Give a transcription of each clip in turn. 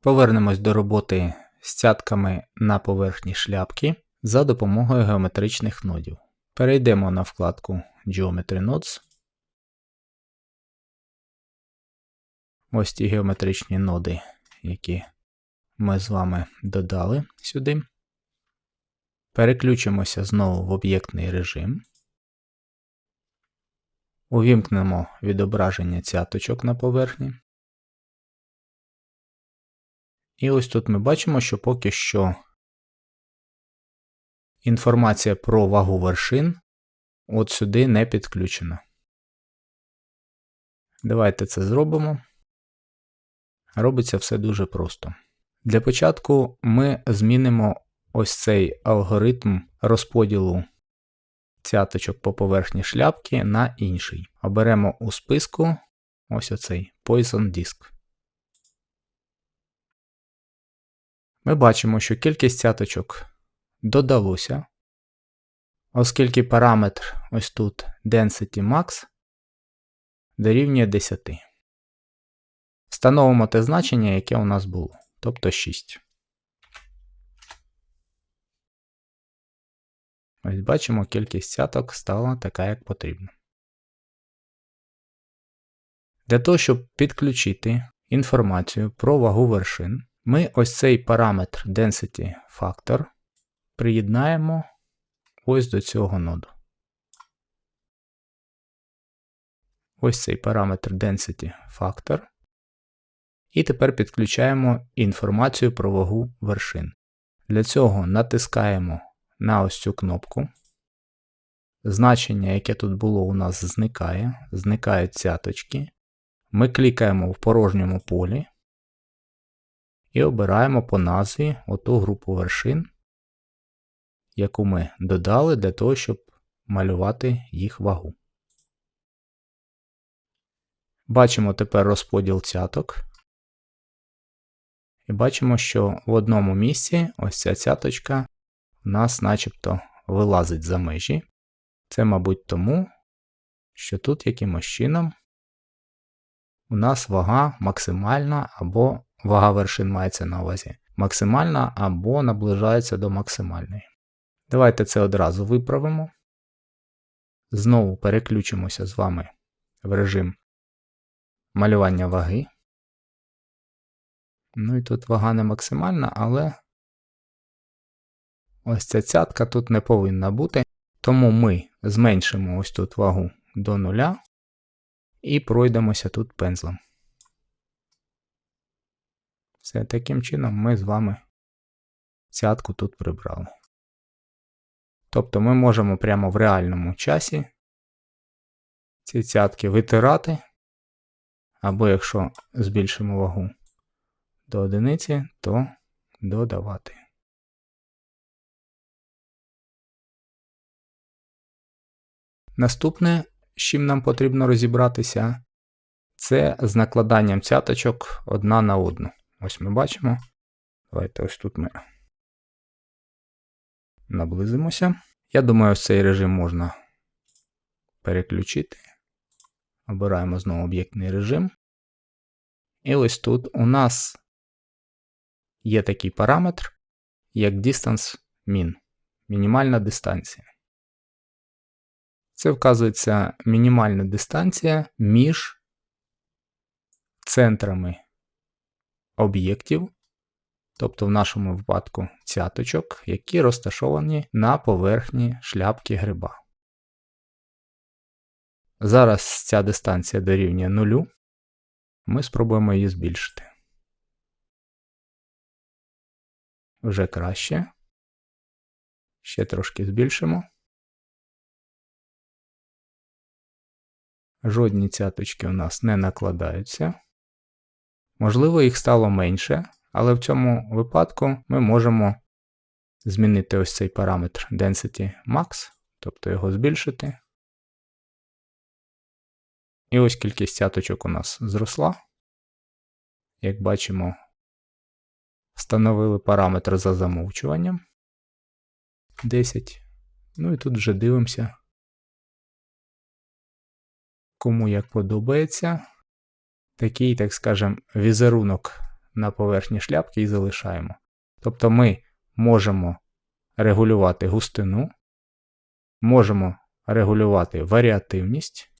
Повернемось до роботи з цятками на поверхні шляпки за допомогою геометричних нодів. Перейдемо на вкладку Geometry Nodes. Ось ті геометричні ноди, які ми з вами додали сюди. Переключимося знову в об'єктний режим. Увімкнемо відображення цяточок на поверхні. І ось тут ми бачимо, що поки що інформація про вагу вершин от сюди не підключена. Давайте це зробимо. Робиться все дуже просто. Для початку ми змінимо ось цей алгоритм розподілу цяточок по поверхні шляпки на інший. Оберемо у списку ось оцей Poison Disk. Ми бачимо, що кількість цяточок додалося, оскільки параметр ось тут Density Max дорівнює 10. Встановимо те значення, яке у нас було, тобто 6. Ось бачимо, кількість цяток стала така, як потрібно. Для того, щоб підключити інформацію про вагу вершин, ми ось цей параметр Density Factor приєднаємо ось до цього ноду. Ось цей параметр Density Factor. І тепер підключаємо інформацію про вагу вершин. Для цього натискаємо на ось цю кнопку. Значення, яке тут було, у нас зникає. Зникають цяточки. Ми клікаємо в порожньому полі і обираємо по назві оту групу вершин, яку ми додали для того, щоб малювати їх вагу. Бачимо тепер розподіл цяток. І бачимо, що в одному місці ось ця цяточка у нас начебто вилазить за межі. Це, мабуть, тому, що тут якимось чином у нас вага максимальна або вага вершин мається на увазі. Максимальна або наближається до максимальної. Давайте це одразу виправимо. Знову переключимося з вами в режим малювання ваги. Ну і тут вага не максимальна, але ось ця цятка тут не повинна бути. Тому ми зменшимо ось тут вагу до нуля і пройдемося тут пензлем. Все, таким чином ми з вами цятку тут прибрали. Тобто ми можемо прямо в реальному часі ці цятки витирати, або якщо збільшимо вагу до одиниці, то додавати. Наступне, з чим нам потрібно розібратися, це з накладанням цяточок одна на одну. Ось ми бачимо. Давайте ось тут ми наблизимося. Я думаю, цей режим можна переключити. Обираємо знову об'єктний режим. І ось тут у нас є такий параметр, як Distance Min, мінімальна дистанція. Це вказується мінімальна дистанція між центрами об'єктів, тобто в нашому випадку цяточок, які розташовані на поверхні шляпки гриба. Зараз ця дистанція дорівнює нулю. Ми спробуємо її збільшити. Вже краще. Ще трошки збільшимо. Жодні цяточки у нас не накладаються. Можливо, їх стало менше, але в цьому випадку ми можемо змінити ось цей параметр Density Max, тобто його збільшити. І ось кількість цяточок у нас зросла. Як бачимо, встановили параметр за замовчуванням 10. Ну і тут вже дивимося, кому як подобається такий, так скажем, візерунок на поверхні шляпки і залишаємо. Тобто ми можемо регулювати густину, можемо регулювати варіативність,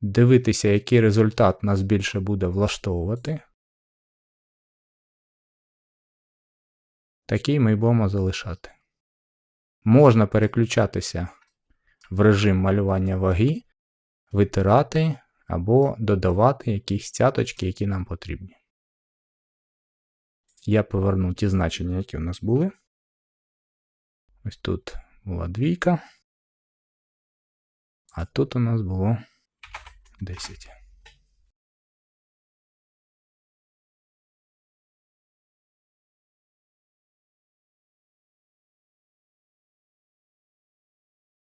дивитися, який результат нас більше буде влаштовувати. Такий ми будемо залишати. Можна переключатися в режим малювання ваги, витирати або додавати якісь цяточки, які нам потрібні. Я поверну ті значення, які у нас були. Ось тут була двійка. А тут у нас було 10.